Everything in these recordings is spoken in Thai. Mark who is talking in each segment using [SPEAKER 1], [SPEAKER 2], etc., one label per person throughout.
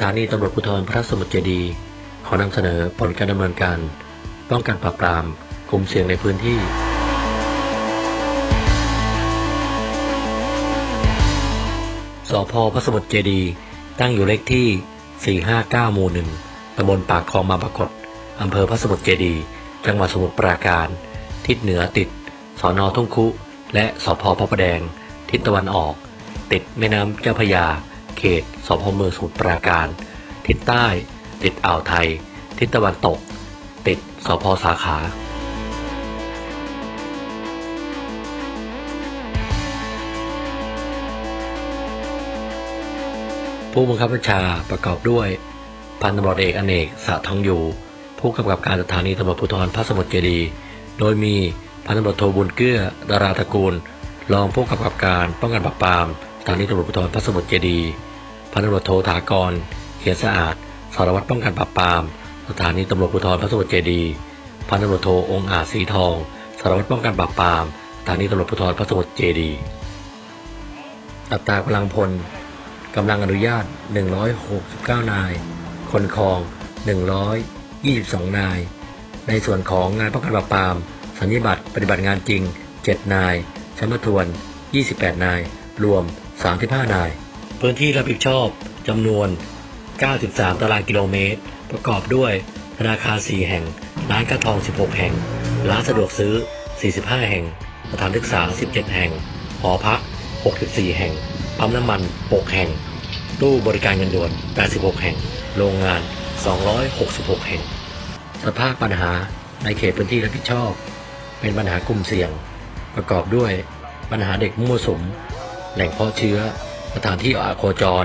[SPEAKER 1] ถานีตำรวจภูธรพระสมุทรเจดี ขอนำเสนอผลการดำเนินการป้องกันปราบปรามกลุ่มเสี่ยงในพื้นที่ สพพระสมุทรเจดี ตั้งอยู่เลขที่ 459 หมู่หนึ่งตำบลปากคลองมาปรากฏอำเภอพระสมุทรเจดี จังหวัดสมุทรปราการ ทิศเหนือติด สอนอทุ่งคุ และสพพระประแดง ทิศตะวันออก ติดแม่น้ำเจ้าพระยา เขตสพเมืองสมุทรปราการ ทิศใต้ ติดอ่าวไทย ทิศตะวันตก ติดสพสาขา ผู้บังคับบัญชาประกอบด้วยพันตำรวจเอกอเนกสะทองอยู่ ผู้กำกับการสถานีตำรวจภูธรพระสมุทรเจดี โดยมีพันตำรวจโทบุญเกื้อ ดาราตระกูล รองผู้กำกับการป้องกันปราบปรามสถานีตำรวจภูธรพระสมุทรเจดี พันตำรวจโทถากรเขียนสะอาด สารวัตรป้องกันปราบปราม สถานีตำรวจภูธรพระสมุทรเจดีพันตำรวจโทองอาจสีทอง สารวัตรป้องกันปราบปราม สถานีตำรวจภูธรพระสมุทรเจดีอัตรากำลังพลกำลังอนุญาต 169 นาย คนครอง 122 นาย ในส่วนของงานป้องกันปราบปราม สัญญบัตรปฏิบัติงานจริง 7 นาย ชั้นประทวน 28 นาย รวม 35 นาย พื้นที่รับผิดชอบจำนวน 93 ตารางกิโลเมตร ประกอบด้วยธนาคาร 4 แห่ง ร้านค้าทอง 16 แห่ง ร้านสะดวกซื้อ 45 แห่ง สถานศึกษา 17 แห่ง หอพัก 64 แห่ง ปั๊มน้ำมัน 6 แห่ง ตู้บริการเงินด่วน 86 แห่ง โรงงาน 266 แห่ง สภาพปัญหาในเขตพื้นที่รับผิดชอบ เป็นปัญหากลุ่มเสี่ยง ประกอบด้วยปัญหาเด็กมั่วสุม แหล่งเพาะเชื้อ สถานที่อาโคจร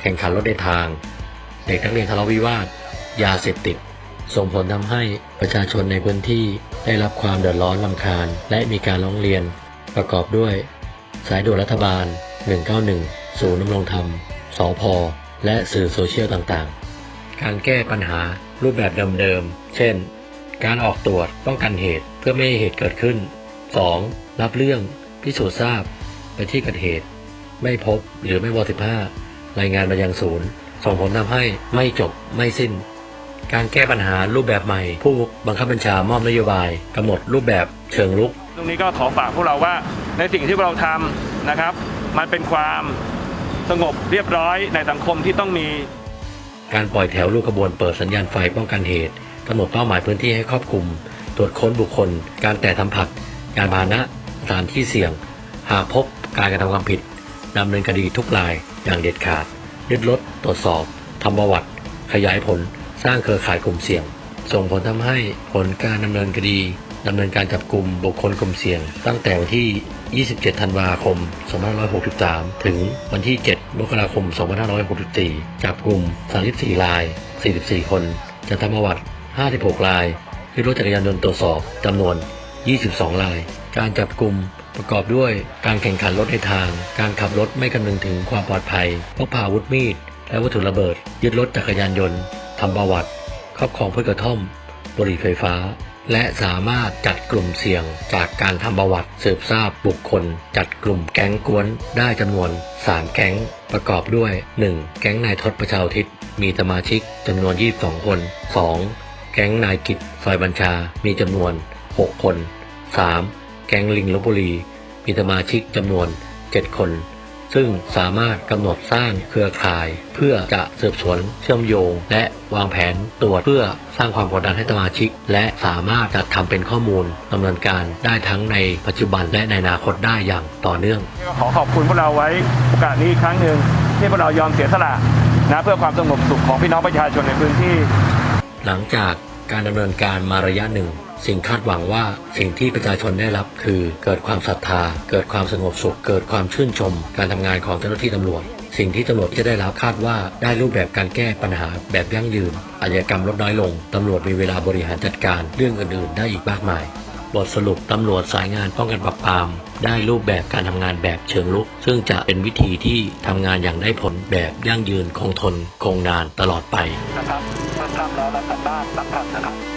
[SPEAKER 1] แข่งขันรถในทาง เด็กนักเรียนทะเลาะวิวาท ยาเสพติด ส่งผลทำให้ประชาชนในพื้นที่ได้รับความเดือดร้อนลำคาญ และมีการร้องเรียน ประกอบด้วย สายด่วนรัฐบาล 191 ศูนย์ดำรงธรรม สพ และสื่อโซเชียลต่างๆ การแก้ปัญหารูปแบบเดิมๆ เช่น การออกตรวจป้องกันเหตุเพื่อไม่ให้เหตุเกิดขึ้น 2. รับเรื่องพิสูจน์ทราบไปที่เกิดเหตุ ไม่พบหรือไม่ว15รายงานมายังศูนย์ ส่งผลทำให้ไม่จบไม่สิ้น การแก้ปัญหารูปแบบใหม่ ผู้บังคับบัญชามอบนโยบายกำหนดรูปแบบเชิงลุก
[SPEAKER 2] ตรงนี้ก็ขอฝากพวกเราว่าในสิ่งที่พวกเราทำนะครับ มันเป็นความสงบเรียบร้อยในสังคมที่ต้องมี
[SPEAKER 1] การปล่อยแถวลูกขบวนเปิดสัญญาณไฟป้องกันเหตุกำหนดเป้าหมายพื้นที่ให้ครอบคลุม ตรวจค้นบุคคล การแตะสัมผัสยานพาหนะสถานที่เสี่ยง หากพบการกระทำความผิด ดำเนินคดีทุกรายอย่างเด็ดขาดยึดรถตรวจสอบทำประวัติ ขยายผล สร้างเครือข่ายกลุ่มเสี่ยง ส่งผลทำให้ผลการดำเนินคดีดำเนินการจับกลุ่มบุคคลกลุ่มเสี่ยง ตั้งแต่วันที่ 27 ธันวาคม 2563 ถึงวันที่ 7 มกราคม 2564 จับกลุ่ม 34 ราย 44 คนจะทำประวัติ 56 รายยึดรถจักรยานยนต์ตรวจสอบจำนวน 22 ราย การจับกลุ่ม ประกอบด้วยการแข่งขันรถในทาง การขับรถไม่คำนึงถึงความปลอดภัยพกพาอาวุธมีด และวัตถุระเบิด ยึดรถจักรยานยนต์ทำประวัติครอบครองพืชกระท่อมบุหรี่ไฟฟ้า และสามารถจัดกลุ่มเสี่ยงจากการทำประวัติสืบทราบบุคคล จัดกลุ่มแก๊งกวนได้จำนวน 3 แก๊ง ประกอบด้วย 1. แก๊งนายทศประชาทิศมีสมาชิกจำนวน 22 คน 2. แก๊งนายกิจซอยบัญชา มีจำนวน 6 คน 3. แก๊งลิงลบบุรี มีสมาชิกจำนวน 7 คน ซึ่งสามารถกำหนดสร้างเครือข่าย เพื่อจะสืบสวนเชื่อมโยง และวางแผนตรวจเพื่อสร้างความกดดันให้สมาชิก และสามารถจัดทำเป็นข้อมูลดำเนินการได้ทั้งในปัจจุบันและในอนาคตได้อย่างต่อเนื่อง
[SPEAKER 2] ขอขอบคุณพวกเราไว้โอกาสนี้อีกครั้งหนึ่งที่พวกเรายอมเสียสละนะเพื่อความสงบสุขของพี่น้องประชาชนในพื้นที่
[SPEAKER 1] หลังจากการดำเนินการมาระยะหนึ่ง สิ่งคาดหวังว่าสิ่งที่ประชาชนได้รับคือเกิดความศรัทธา เกิดความสงบสุข เกิดความชื่นชม การทำงานของเจ้าหน้าที่ตำรวจ สิ่งที่ตำรวจจะได้รับคาดว่าได้รูปแบบการแก้ปัญหาแบบยั่งยืนอาชญากรรมลดน้อยลงตำรวจมีเวลาบริหารจัดการเรื่องอื่นๆ ได้อีกมากมายบทสรุปตำรวจสายงานป้องกันปราบปราม ได้รูปแบบการทำงานแบบเชิงลุก ซึ่งจะเป็นวิธีที่ทำงานอย่างได้ผลแบบยั่งยืนคงทน คงนานตลอดไป
[SPEAKER 2] นะครับถ้าทำแล้วรับกลับบ้านรับกลับนะครับ